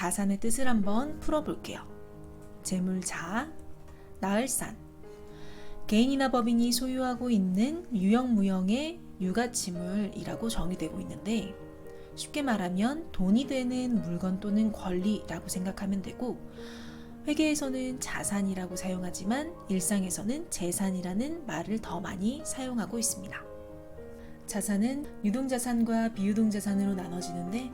자산의 뜻을 한번 풀어볼게요. 재물자, 나을산. 개인이나 법인이 소유하고 있는 유형무형의 유가치물이라고 정의되고 있는데 쉽게 말하면 돈이 되는 물건 또는 권리라고 생각하면 되고 회계에서는 자산이라고 사용하지만 일상에서는 재산이라는 말을 더 많이 사용하고 있습니다. 자산은 유동자산과 비유동자산으로 나눠지는데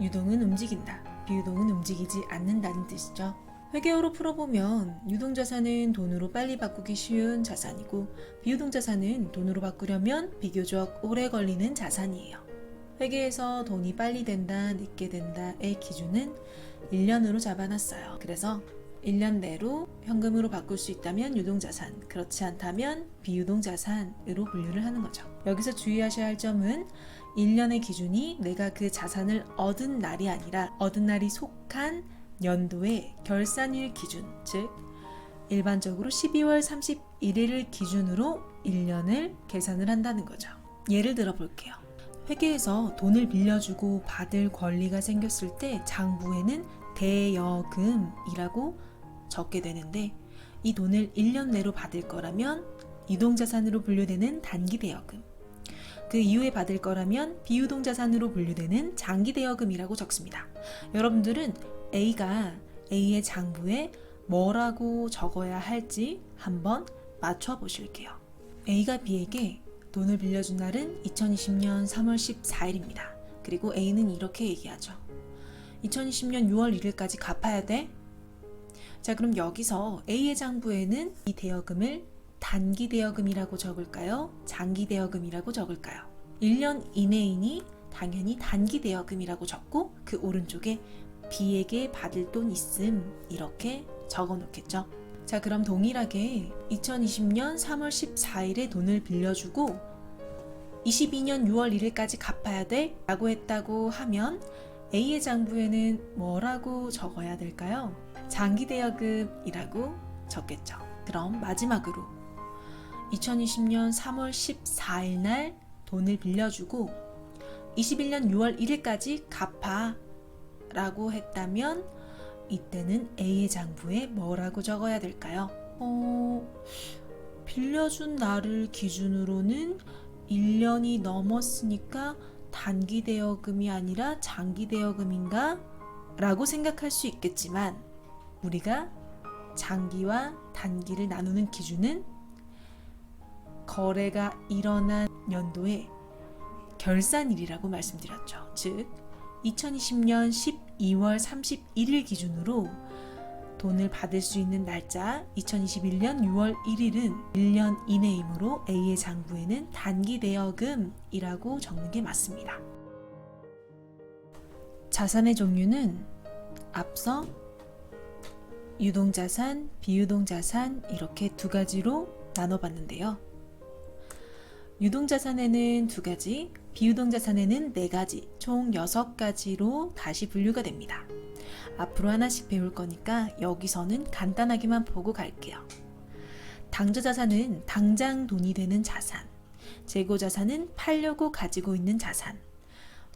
유동은 움직인다, 비 유동은 움직이지 않는다는 뜻이죠. 회계어로 풀어보면 유동 자산은 돈으로 빨리 바꾸기 쉬운 자산이고 비유동 자산은 돈으로 바꾸려면 비교적 오래 걸리는 자산이에요. 회계에서 돈이 빨리 된다, 늦게 된다의 기준은 1년으로 잡아놨어요. 그래서 1년 내로 현금으로 바꿀 수 있다면 유동자산, 그렇지 않다면 비유동자산으로 분류를 하는 거죠. 여기서 주의하셔야 할 점은 1년의 기준이 내가 그 자산을 얻은 날이 아니라 얻은 날이 속한 연도의 결산일 기준, 즉 일반적으로 12월 31일을 기준으로 1년을 계산을 한다는 거죠. 예를 들어 볼게요. 회계에서 돈을 빌려주고 받을 권리가 생겼을 때 장부에는 대여금이라고 적게 되는데 이 돈을 1년 내로 받을 거라면 유동자산으로 분류되는 단기 대여금 그 이후에 받을 거라면 비유동 자산으로 분류되는 장기 대여금이라고 적습니다. 여러분들은 A가 A의 장부에 뭐라고 적어야 할지 한번 맞춰 보실게요. A가 B에게 돈을 빌려준 날은 2020년 3월 14일입니다. 그리고 A는 이렇게 얘기하죠. 2020년 6월 1일까지 갚아야 돼. 자, 그럼 여기서 A의 장부에는 이 대여금을 단기 대여금이라고 적을까요? 장기 대여금이라고 적을까요? 1년 이내이니 당연히 단기 대여금이라고 적고 그 오른쪽에 B에게 받을 돈 있음 이렇게 적어 놓겠죠. 자, 그럼 동일하게 2020년 3월 14일에 돈을 빌려주고 22년 6월 1일까지 갚아야 돼 라고 했다고 하면 A의 장부에는 뭐라고 적어야 될까요? 장기 대여금이라고 적겠죠. 그럼 마지막으로 2020년 3월 14일 날 돈을 빌려주고 21년 6월 1일까지 갚아 라고 했다면 이때는 A의 장부에 뭐라고 적어야 될까요? 어, 빌려준 날을 기준으로는 1년이 넘었으니까 단기 대여금이 아니라 장기 대여금인가? 라고 생각할 수 있겠지만 우리가 장기와 단기를 나누는 기준은 거래가 일어난 연도의 결산일이라고 말씀드렸죠. 즉 2020년 12월 31일 기준으로 돈을 받을 수 있는 날짜 2021년 6월 1일은 1년 이내이므로 A의 장부에는 단기 대여금이라고 적는 게 맞습니다. 자산의 종류는 앞서 유동자산, 비유동자산 이렇게 두 가지로 나눠봤는데요. 유동자산에는 두 가지, 비유동자산에는 네 가지, 총 여섯 가지로 다시 분류가 됩니다. 앞으로 하나씩 배울 거니까 여기서는 간단하게만 보고 갈게요. 당좌자산은 당장 돈이 되는 자산, 재고자산은 팔려고 가지고 있는 자산,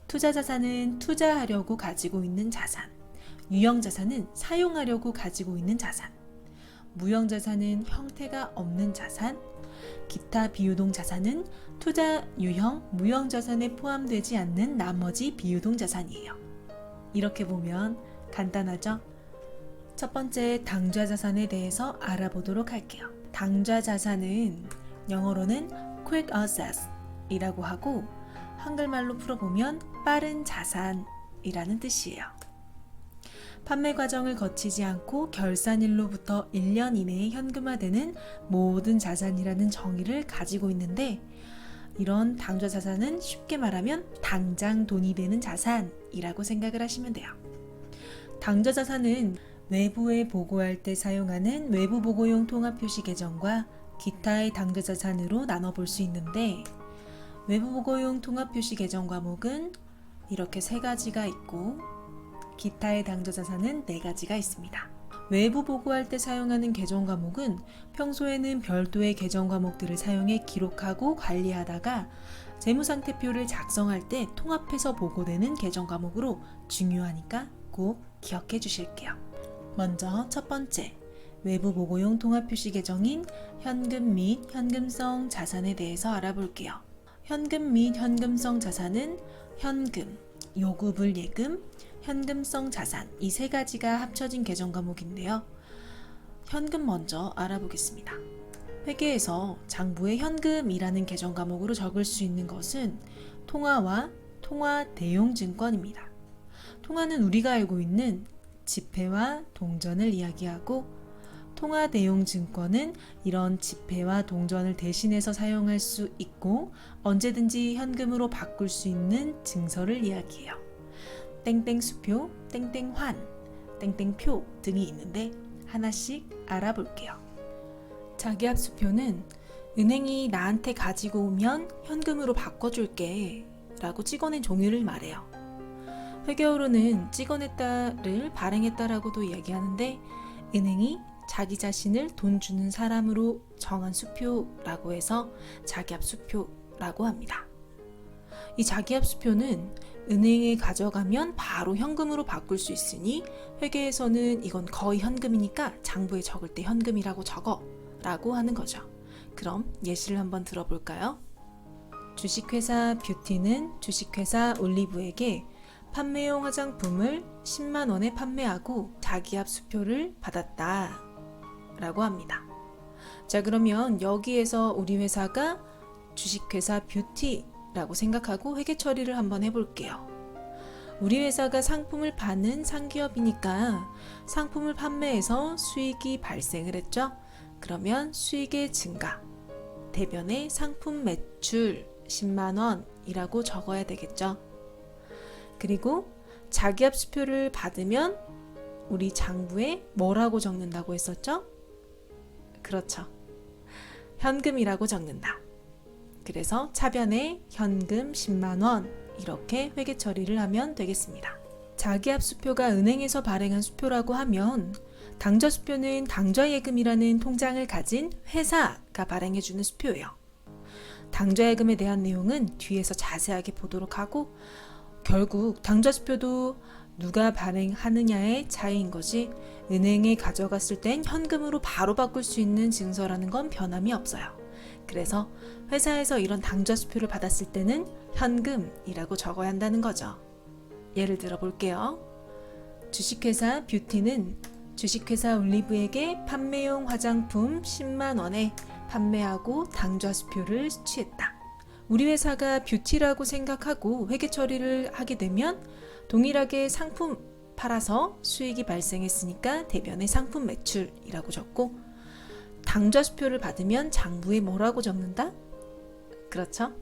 투자자산은 투자하려고 가지고 있는 자산, 유형자산은 사용하려고 가지고 있는 자산, 무형자산은 형태가 없는 자산, 기타 비유동 자산은 투자 유형, 무형 자산에 포함되지 않는 나머지 비유동 자산이에요. 이렇게 보면 간단하죠? 첫 번째 당좌 자산에 대해서 알아보도록 할게요. 당좌 자산은 영어로는 quick access 이라고 하고 한글말로 풀어보면 빠른 자산이라는 뜻이에요. 판매 과정을 거치지 않고 결산일로부터 1년 이내에 현금화되는 모든 자산이라는 정의를 가지고 있는데 이런 당좌 자산은 쉽게 말하면 당장 돈이 되는 자산이라고 생각을 하시면 돼요. 당좌 자산은 외부에 보고할 때 사용하는 외부 보고용 통합 표시 계정과 기타의 당좌 자산으로 나눠 볼 수 있는데 외부 보고용 통합 표시 계정 과목은 이렇게 세 가지가 있고 기타의 당좌 자산은 네 가지가 있습니다. 외부 보고할 때 사용하는 계정 과목은 평소에는 별도의 계정 과목들을 사용해 기록하고 관리하다가 재무상태표를 작성할 때 통합해서 보고되는 계정 과목으로 중요하니까 꼭 기억해 주실게요. 먼저 첫 번째, 외부 보고용 통합 표시 계정인 현금 및 현금성 자산에 대해서 알아볼게요. 현금 및 현금성 자산은 현금, 요구불 예금, 현금성 자산 이 세 가지가 합쳐진 계정 과목인데요. 현금 먼저 알아보겠습니다. 회계에서 장부에 현금이라는 계정 과목으로 적을 수 있는 것은 통화와 통화 대용 증권입니다. 통화는 우리가 알고 있는 지폐와 동전을 이야기하고 통화 대용 증권은 이런 지폐와 동전을 대신해서 사용할 수 있고 언제든지 현금으로 바꿀 수 있는 증서를 이야기해요. 땡땡 수표, 땡땡 환, 땡땡 표 등이 있는데 하나씩 알아볼게요. 자기압 수표는 은행이 나한테 가지고 오면 현금으로 바꿔줄게 라고 찍어낸 종이를 말해요. 회계어로는 찍어냈다를 발행했다라고도 이야기하는데 은행이 자기 자신을 돈 주는 사람으로 정한 수표라고 해서 자기압 수표라고 합니다. 이 자기압 수표는 은행에 가져가면 바로 현금으로 바꿀 수 있으니 회계에서는 이건 거의 현금이니까 장부에 적을 때 현금이라고 적어 라고 하는 거죠. 그럼 예시를 한번 들어볼까요? 주식회사 뷰티는 주식회사 올리브에게 판매용 화장품을 10만 원에 판매하고 자기압 수표를 받았다. 라고 합니다. 자, 그러면 여기에서 우리 회사가 주식회사 뷰티 라고 생각하고 회계 처리를 한번 해볼게요. 우리 회사가 상품을 파는 상기업이니까 상품을 판매해서 수익이 발생을 했죠. 그러면 수익의 증가, 대변의 상품 매출 10만 원이라고 적어야 되겠죠. 그리고 자기압 수표를 받으면 우리 장부에 뭐라고 적는다고 했었죠? 그렇죠. 현금이라고 적는다. 그래서 차변에 현금 10만 원 이렇게 회계 처리를 하면 되겠습니다. 자기압 수표가 은행에서 발행한 수표라고 하면 당좌 수표는 당좌 예금이라는 통장을 가진 회사가 발행해 주는 수표예요. 당좌 예금에 대한 내용은 뒤에서 자세하게 보도록 하고 결국 당좌 수표도 누가 발행하느냐의 차이인 거지 은행에 가져갔을 땐 현금으로 바로 바꿀 수 있는 증서라는 건 변함이 없어요. 그래서 회사에서 이런 당좌 수표를 받았을 때는 현금이라고 적어야 한다는 거죠. 예를 들어 볼게요. 주식회사 뷰티는 주식회사 올리브에게 판매용 화장품 10만 원에 판매하고 당좌 수표를 취했다. 우리 회사가 뷰티라고 생각하고 회계 처리를 하게 되면 동일하게 상품 팔아서 수익이 발생했으니까 대변의 상품 매출이라고 적고 당좌 수표를 받으면 장부에 뭐라고 적는다? 그렇죠?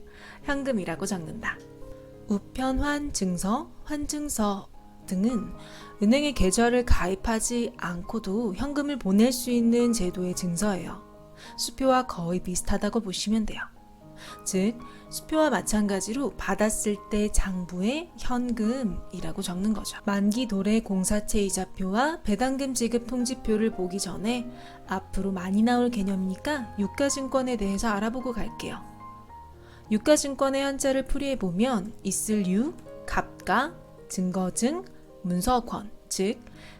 현금이라고 적는다. 우편환 증서, 환증서 등은 은행에 계좌를 가입하지 않고도 현금을 보낼 수 있는 제도의 증서예요. 수표와 거의 비슷하다고 보시면 돼요. 즉, 수표와 마찬가지로 받았을 때 장부에 현금이라고 적는 거죠. 만기 도래 공사채 이자표와 배당금 지급 통지표를 보기 전에 앞으로 많이 나올 개념이니까 유가증권에 대해서 알아보고 갈게요. 유가증권의 한자를 풀이해 보면 있을 유, 갑가, 증거증, 문서권, 즉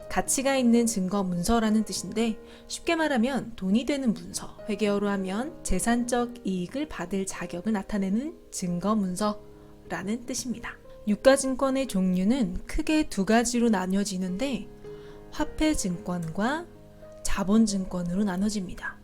가치가 있는 증거 문서라는 뜻인데 쉽게 말하면 돈이 되는 문서, 회계어로 하면 재산적 이익을 받을 자격을 나타내는 증거 문서라는 뜻입니다. 유가증권의 종류는 크게 두 가지로 나뉘어지는데 화폐증권과 자본증권으로 나눠집니다.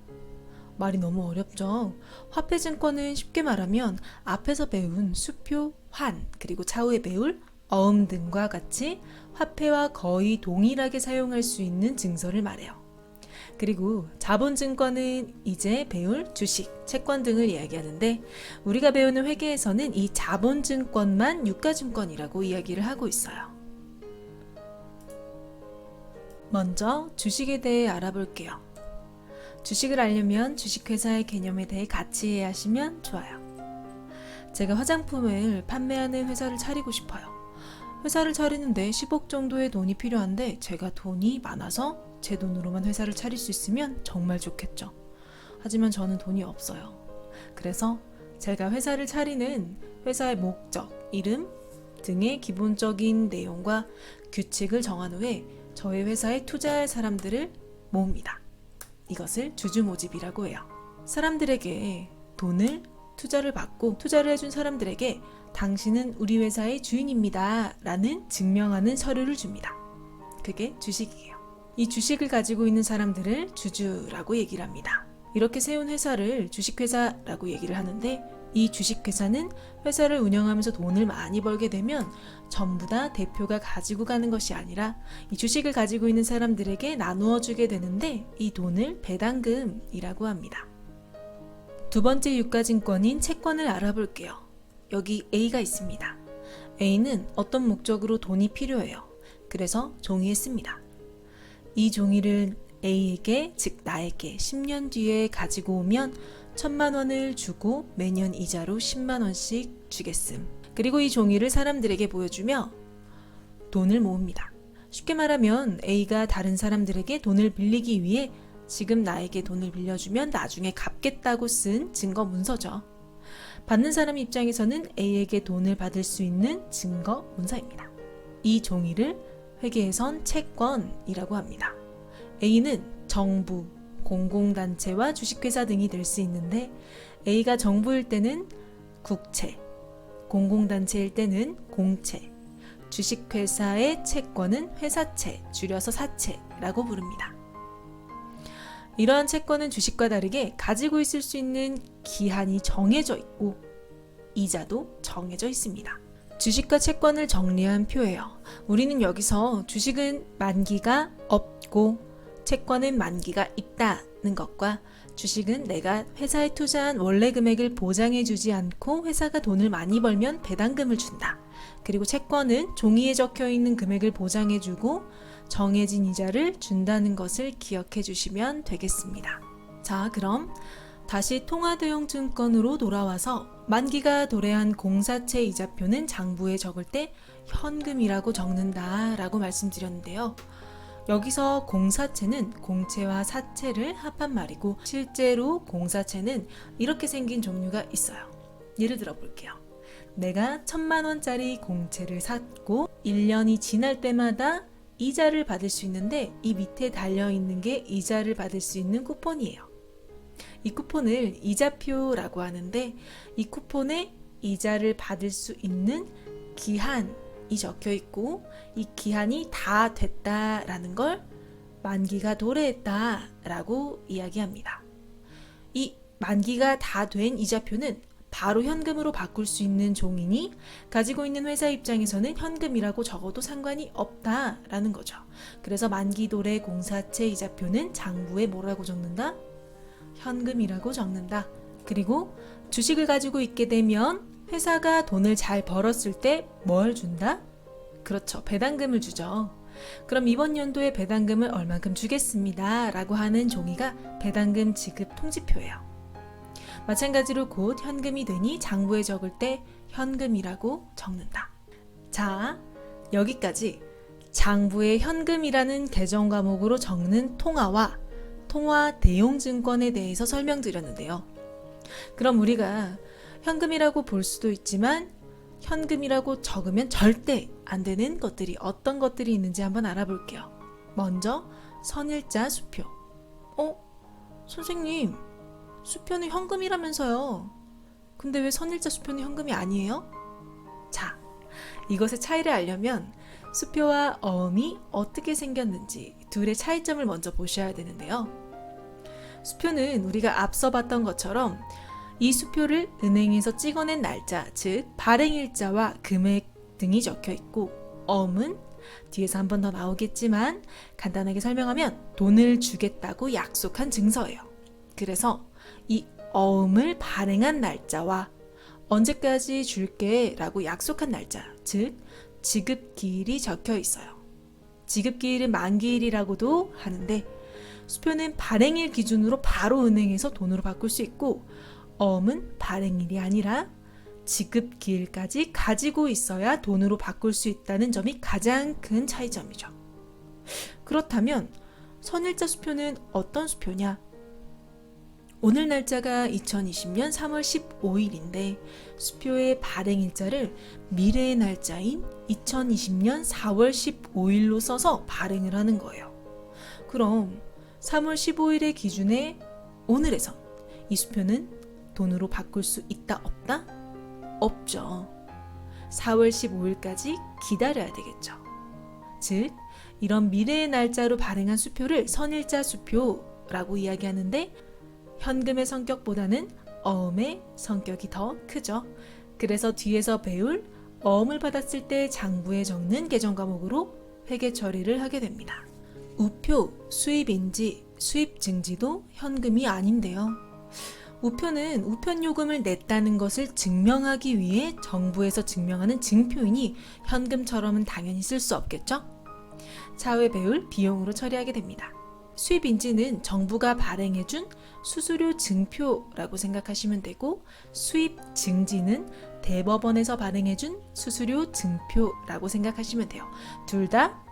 말이 너무 어렵죠? 화폐증권은 쉽게 말하면 앞에서 배운 수표, 환, 그리고 차후에 배울 어음 등과 같이 화폐와 거의 동일하게 사용할 수 있는 증서를 말해요. 그리고 자본증권은 이제 배울 주식, 채권 등을 이야기하는데 우리가 배우는 회계에서는 이 자본증권만 유가증권이라고 이야기를 하고 있어요. 먼저 주식에 대해 알아볼게요. 주식을 알려면 주식회사의 개념에 대해 같이 이해하시면 좋아요. 제가 화장품을 판매하는 회사를 차리고 싶어요. 회사를 차리는데 10억 정도의 돈이 필요한데 제가 돈이 많아서 제 돈으로만 회사를 차릴 수 있으면 정말 좋겠죠. 하지만 저는 돈이 없어요. 그래서 제가 회사를 차리는 회사의 목적, 이름 등의 기본적인 내용과 규칙을 정한 후에 저희 회사에 투자할 사람들을 모읍니다. 이것을 주주 모집이라고 해요. 사람들에게 돈을 투자를 받고 투자를 해준 사람들에게 당신은 우리 회사의 주인입니다. 라는 증명하는 서류를 줍니다. 그게 주식이에요. 이 주식을 가지고 있는 사람들을 주주라고 얘기를 합니다. 이렇게 세운 회사를 주식회사라고 얘기를 하는데 이 주식회사는 회사를 운영하면서 돈을 많이 벌게 되면 전부 다 대표가 가지고 가는 것이 아니라 이 주식을 가지고 있는 사람들에게 나누어 주게 되는데 이 돈을 배당금이라고 합니다. 두 번째 유가증권인 채권을 알아볼게요. 여기 A가 있습니다. A는 어떤 목적으로 돈이 필요해요. 그래서 종이에 씁니다. 이 종이를 A에게, 즉 나에게 10년 뒤에 가지고 오면 천만 원을 주고 매년 이자로 10만 원씩 주겠음. 그리고 이 종이를 사람들에게 보여주며 돈을 모읍니다. 쉽게 말하면 A가 다른 사람들에게 돈을 빌리기 위해 지금 나에게 돈을 빌려주면 나중에 갚겠다고 쓴 증거 문서죠. 받는 사람 입장에서는 A에게 돈을 받을 수 있는 증거 문서입니다. 이 종이를 회계에선 채권이라고 합니다. A는 정부, 공공단체와 주식회사 등이 될 수 있는데 A가 정부일 때는 국채, 공공단체일 때는 공채, 주식회사의 채권은 회사채, 줄여서 사채라고 부릅니다. 이러한 채권은 주식과 다르게 가지고 있을 수 있는 기한이 정해져 있고 이자도 정해져 있습니다. 주식과 채권을 정리한 표예요. 우리는 여기서 주식은 만기가 없고 채권은 만기가 있다는 것과 주식은 내가 회사에 투자한 원래 금액을 보장해 주지 않고 회사가 돈을 많이 벌면 배당금을 준다. 그리고 채권은 종이에 적혀 있는 금액을 보장해 주고 정해진 이자를 준다는 것을 기억해 주시면 되겠습니다. 자, 그럼 다시 통화대용 증권으로 돌아와서 만기가 도래한 공사채 이자표는 장부에 적을 때 현금이라고 적는다 라고 말씀드렸는데요. 여기서 공사채는 공채와 사채를 합한 말이고 실제로 공사채는 이렇게 생긴 종류가 있어요. 예를 들어 볼게요. 내가 천만 원짜리 공채를 샀고 1년이 지날 때마다 이자를 받을 수 있는데 이 밑에 달려 있는 게 이자를 받을 수 있는 쿠폰이에요. 이 쿠폰을 이자표라고 하는데 이 쿠폰에 이자를 받을 수 있는 기한 이 적혀 있고 이 기한이 다 됐다라는 걸 만기가 도래했다라고 이야기합니다. 이 만기가 다 된 이자표는 바로 현금으로 바꿀 수 있는 종이니 가지고 있는 회사 입장에서는 현금이라고 적어도 상관이 없다라는 거죠. 그래서 만기 도래 공사채 이자표는 장부에 뭐라고 적는다? 현금이라고 적는다. 그리고 주식을 가지고 있게 되면 회사가 돈을 잘 벌었을 때 뭘 준다? 그렇죠. 배당금을 주죠. 그럼 이번 연도에 배당금을 얼만큼 주겠습니다. 라고 하는 종이가 배당금 지급 통지표예요. 마찬가지로 곧 현금이 되니 장부에 적을 때 현금이라고 적는다. 자, 여기까지 장부에 현금이라는 계정 과목으로 적는 통화와 통화 대용 증권에 대해서 설명드렸는데요. 그럼 우리가 현금이라고 볼 수도 있지만 현금이라고 적으면 절대 안 되는 것들이 어떤 것들이 있는지 한번 알아볼게요. 먼저 선일자 수표. 어? 선생님, 수표는 현금이라면서요. 근데 왜 선일자 수표는 현금이 아니에요? 자, 이것의 차이를 알려면 수표와 어음이 어떻게 생겼는지 둘의 차이점을 먼저 보셔야 되는데요. 수표는 우리가 앞서 봤던 것처럼 이 수표를 은행에서 찍어낸 날짜, 즉 발행일자와 금액 등이 적혀 있고 어음은 뒤에서 한 번 더 나오겠지만 간단하게 설명하면 돈을 주겠다고 약속한 증서예요. 그래서 이 어음을 발행한 날짜와 언제까지 줄게 라고 약속한 날짜, 즉 지급기일이 적혀 있어요. 지급기일은 만기일이라고도 하는데 수표는 발행일 기준으로 바로 은행에서 돈으로 바꿀 수 있고 어음은 발행일이 아니라 지급기일까지 가지고 있어야 돈으로 바꿀 수 있다는 점이 가장 큰 차이점이죠. 그렇다면 선일자 수표는 어떤 수표냐? 오늘 날짜가 2020년 3월 15일인데 수표의 발행 일자를 미래의 날짜인 2020년 4월 15일로 써서 발행을 하는 거예요. 그럼 3월 15일의 기준에 오늘에선 이 수표는 돈으로 바꿀 수 있다 없다? 없죠. 4월 15일까지 기다려야 되겠죠. 즉, 이런 미래의 날짜로 발행한 수표를 선일자 수표라고 이야기하는데 현금의 성격보다는 어음의 성격이 더 크죠. 그래서 뒤에서 배울 어음을 받았을 때 장부에 적는 계정 과목으로 회계 처리를 하게 됩니다. 우표, 수입인지, 수입 증지도 현금이 아닌데요. 우표는 우편 요금을 냈다는 것을 증명하기 위해 정부에서 증명하는 증표이니 현금처럼은 당연히 쓸 수 없겠죠? 차후에 배울 비용으로 처리하게 됩니다. 수입인지는 정부가 발행해준 수수료 증표라고 생각하시면 되고 수입 증지는 대법원에서 발행해준 수수료 증표라고 생각하시면 돼요. 둘 다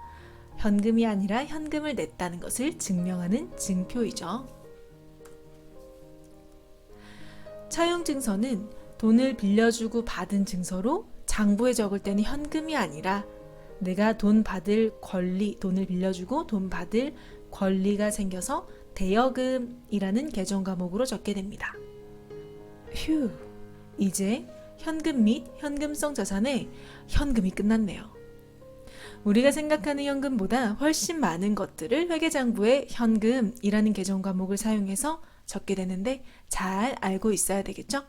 현금이 아니라 현금을 냈다는 것을 증명하는 증표이죠. 차용 증서는 돈을 빌려주고 받은 증서로 장부에 적을 때는 현금이 아니라 내가 돈 받을 권리, 돈을 빌려주고 돈 받을 권리가 생겨서 대여금이라는 계정 과목으로 적게 됩니다. 휴, 이제 현금 및 현금성 자산에 현금이 끝났네요. 우리가 생각하는 현금보다 훨씬 많은 것들을 회계장부에 현금이라는 계정 과목을 사용해서 적게 되는데 잘 알고 있어야 되겠죠?